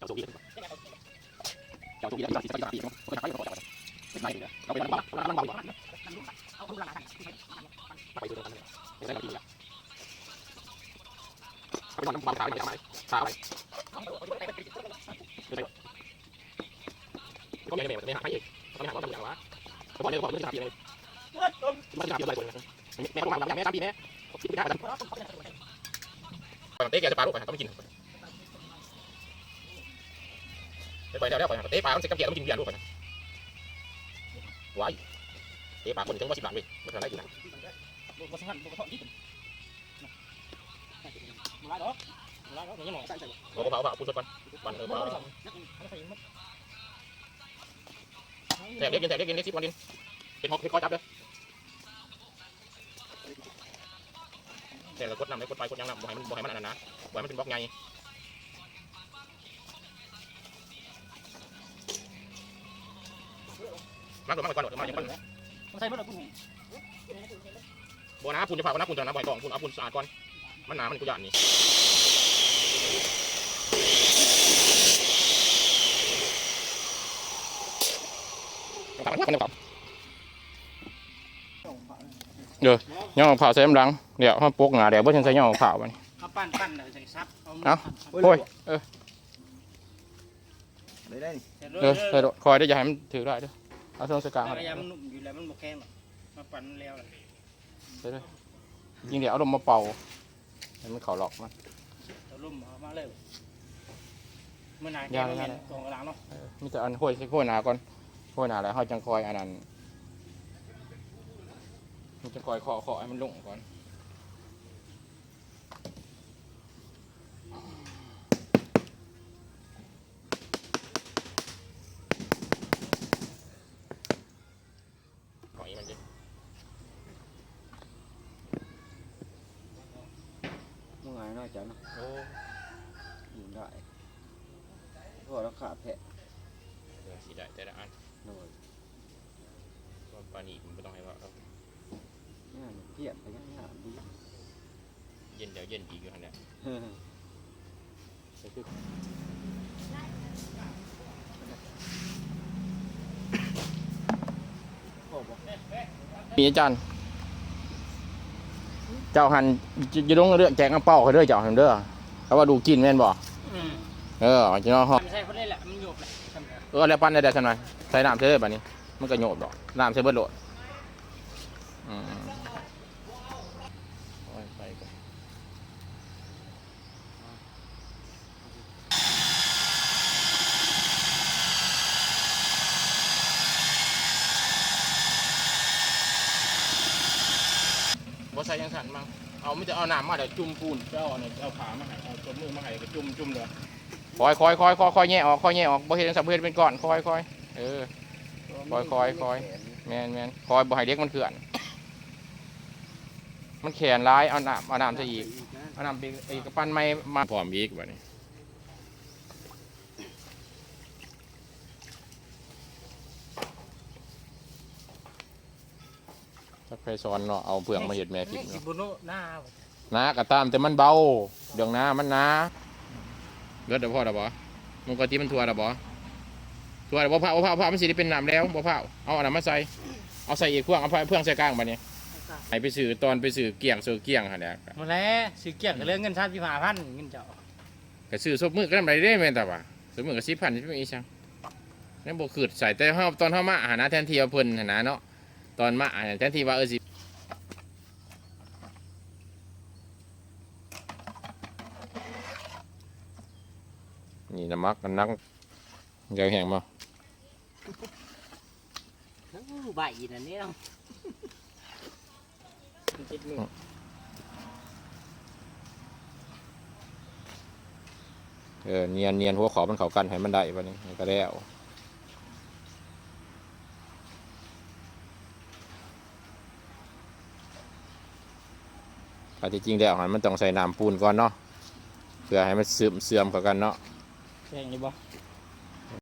เจ้าสูงดีเจ้าสูงดีแล้วที่เราที่เราที่เราที่เราที่เราเป็นไงเนี่ยเราเป็นบ้าเราเป็นบ้าไปดูกันเลยไม่ได้เราที่เนี่ยไปนอนน้ำมันขาวไปไหนขาวไปไม่ได้ก็ไม่ได้ไม่หาไปอีกไม่หาว่าทำอย่างวะแต่วันนี้ก็บอกไม่ได้ทำเลยไม่ได้ทำอะไรเลยแม่ต้องมาแม่ทำดีแม่คิดไม่ได้กันเต้แกจะปลาลูกไปต้องกิน ไปแล้วแล้วไปเต้ปลาต้องเซ็กกับเกียร์ต้องกินเบียร์ลูกไปว้ายเต้ปลาคนถึงว่าสิบบาทเว้ยมันอะไรอยู่นะลูกกระสันลูกกระสันยิ่งมาไล่ดอกมาไล่ดอกอย่างนี้หน่อยใส่ใส่โอ้เผาเผาพูดสดก่อนปั่นเออมาเผาไล่ดอกไม่ใส่มันแถบเล็กกินแถบเล็กกินเล็กสิบวันดินเป็นหอกเป็นก้อยจับเลยแต่ละกดนำเลยกดไปกดยังนำบ่ให้มันบ่ให้มันอันนั้นนะบ่ให้มันเป็นบล็อกไง มากกว่ามากกว่าก่อนมาอย่างก่อนมาใส่เมื่อไหร่คุณบ่นะคุณจะพานะคุณจะนะบ่อยกล่องคุณเอาคุณสะอาดก่อน มันหนามันกูยานนี่ตักมันตักย่องเผาใส่น้ำดังเดี๋ยวเขาปกหนาเดี๋ยวบ่ทันใส่ย่องเผามันเอาปั้นปั้นเลยใส่ซับโอ้ยเออได้ได้นี่เออใส่โดดคอยได้อย่าให้มันถือได้เด้อ เอาช่วงสกลางแต่เอาระยะมันนุ่มอยู่แล้วมันบกแข็งมาปั้นแล้วเลยยิงเดี๋ยวเอาลมมาเป่าให้มันเขาหลอกมันเราลุ่มมาเลยเมื่อนานแกมันเป็นกองกระลังเนาะเออมีแต่อันห้วยห้วยหนาก่อนห้วยหนาแล้วเขาจังคอยอันนั้นมันจะคอยเคาะเคาะให้มันลงก่อน น้อยจังเนาะโอ้ยิงได้พอแล้วขาแผลเดี๋ยวสีได้แต่ละอันหน่อยว่าปลาหนีมันไม่ต้องให้ว่าเอานี่นเพียบไปงหามดีเย็นเดี๋ยวเย็นอีกอยู่ขนาดเฮ้ยคือมีอาจารย์ เจ้าหันจะจะลงเรื่องแจกกระเป๋าเขาเด้อเจ้าหันเด้อเขาว่าดูกินแม่นบ่อืมเออจะน้องฮอไม่ใช่คนเล่นแหละมันหยบแหละเออแล้วปั้นได้ได้สักหน่อยใส่น้ำใส่เลยบัดนี้ มันก็โยบดอกน้ำใส่เบิดโหลดอืมโอ้ยไปก่อน บ่ใส่ยังสั่นมั้งเอาไม่จะเอาน้ำมาเดี๋ยวจุ่มปูนเจ้าเอาเนี่ยเอาขามาให้เอาตัวมือมาให้ก็จุ่มจุ่มเลยคอยคอยคอยคอยคอยแง่ออกคอยแง่ออกบ่เห็นจังสับเฮ็นเป็นก้อนคอยคอยเออคอยคอยคอยแมนแมนคอยบ่ให้เด็กมันเขื่อน มันแขนร้ายเอาน้ำเอาน้ำซะอีกเอาน้ำไปอีกระปั้นไม้มาพร้อมอีกแบบนี้ ถ้าใครสอนเนาะเอาเปลือกมาเห็ดแม่พิมพ์สิเนาะบุโนหน้าน้ากระตามแต่มันเบาเดืองน้ามันน้าเลือดเดี๋ยวพ่อเดี๋ยวบ่มันก็ที่มันทั่วเดี๋ยวบ่ทั่วเดี๋ยวบ่เผาบ่เผาเผามันสิได้เป็นน้ำแล้วบ่เผาเอาอันนั้นมาใส่เอาใส่อีกเพื่องเอาเพื่องใส่กลางบัดนี้ให้ไปซื้อตอนไปซื้อเกี่ยงซื้อเกี่ยงหั่นแหละมาแล้วซื้อเกี่ยงกับเรื่องเงินชาติพิพาพันเงินเจ้าก็ซื้อซบมือก็ทำไรได้แม่นแต่ว่าซบมือก็10,000สิบอีจังนั่นบ่คืดใส่แต่เฮาตอนเฮามาหานะแทนที่เอาเพิ่นหั่นนะเนาะ ตอนมาอ่าแทนที่ว่าเออสินี่น้ำมักกันนักเดี๋ยวแห้งมาใบนั่นนี่เนาะจิตมือเออเนียนเนียนหัวขอมันเข้ากันให้มันได้บัดนี้มันก็แล้ว แต่ที่จริงแล้วมันต้องใส่น้ำปูนก่อนเนาะเพื่อให้มันเสื่อมเสื่อมเข้ากันเนาะแข่งอยู่บ่